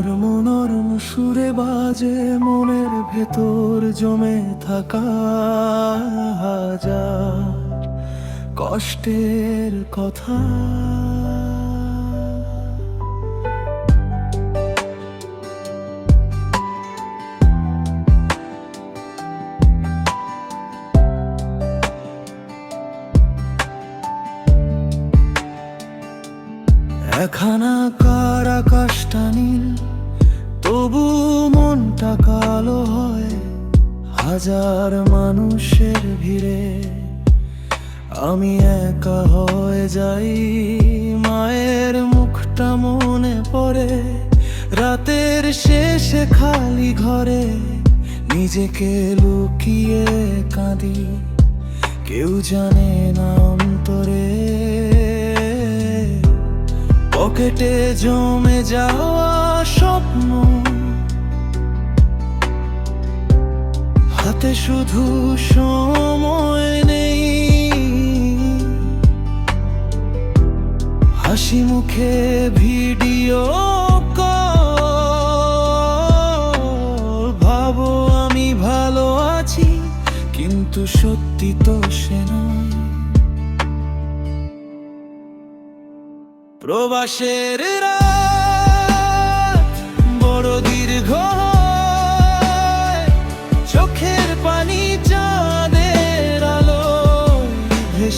নরম নরম সুরে বাজে মনের ভেতর জমে থাকা হাজার কষ্টের কথা। একখানা কার আকাশটা হাজার মানুষের ভিড়ে আমি একা হয়ে যাই। মায়ের মুখটা মনে পড়ে। রাতের শেষে খালি ঘরে নিজেকে লুকিয়ে কাঁদি। কেউ জানে না অন্তরে। পকেটে জমে যাওয়া স্বপ্ন হাতে শুধু সময় নেই। হাসি মুখে ভিডিও ভাবো আমি ভালো আছি, কিন্তু সত্যি তো সে প্রবাসের রাত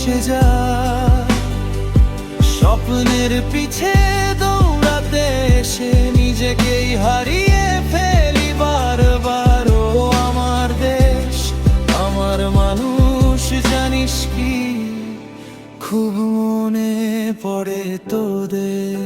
ভেসে যা স্বপ্নের পিছে দৌড়াতে এসে নিজেকেই হারিয়ে ফেলি বারবার। ও আমার দেশ, আমার মানুষ, জানিস কি? খুব মনে পড়ে তোদের।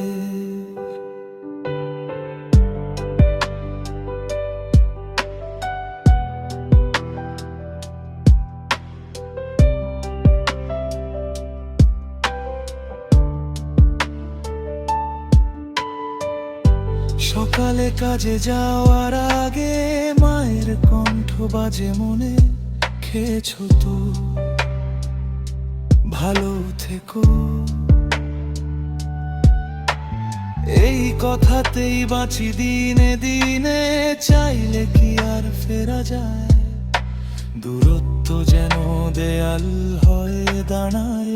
সকালে কাজে যাওয়ার আগে মায়ের কণ্ঠ বাজে মনে, খেয়েছো তো? ভালো থেকো। এই কথাতেই বাঁচি দিনে দিনে, চাইলে কি আর ফেরা যায়? দূরত্ব যেন দেয়াল হয়ে দাঁড়ায়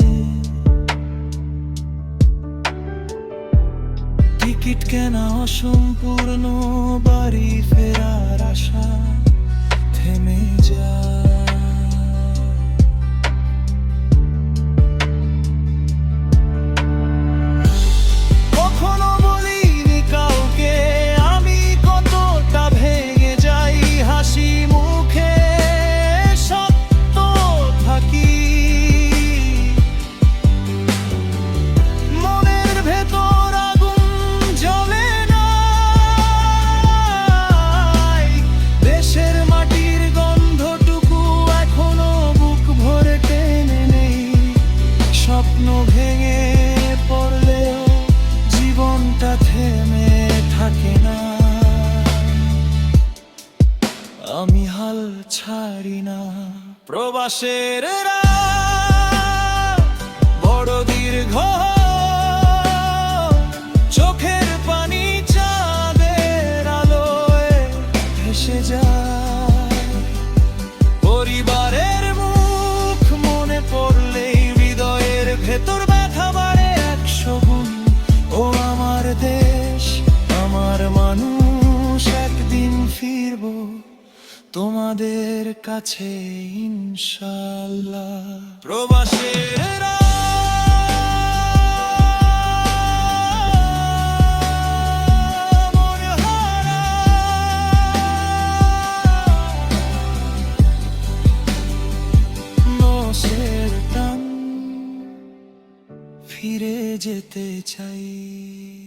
টিকিট কেনা অসম্পূর্ণ বাড়ি ফেরার আশা থেমে যায়। ছাড়ি না প্রবাসের রাত তোমাদের কাছে ইনশাল্লাহ প্রবাসের। ফিরে যেতে চাই।